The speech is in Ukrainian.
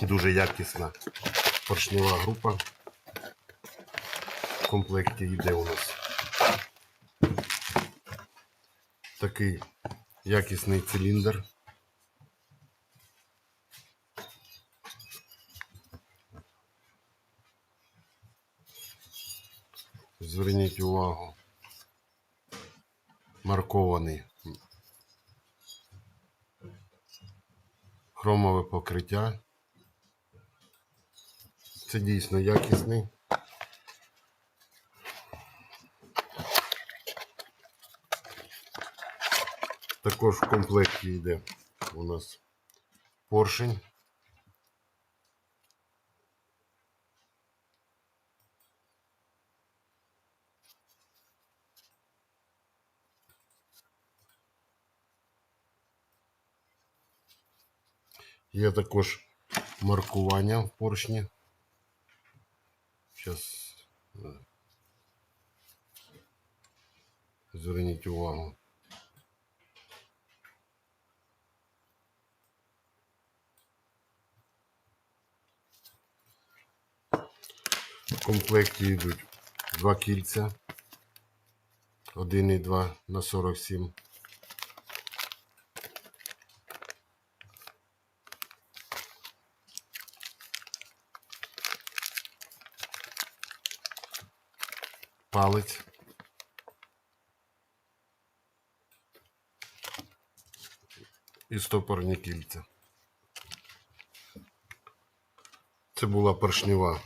Дуже якісна поршнева група. В комплекті йде у нас такий якісний циліндр. Зверніть увагу. Маркований. Хромове покриття. Це дійсно якісний. Також в комплекті йде у нас поршень. Є також маркування в поршні. Зараз зверніть увагу. В комплекті йдуть два кільця. 1,2 на 47. Палець. І стопорні кільця. Це була поршнева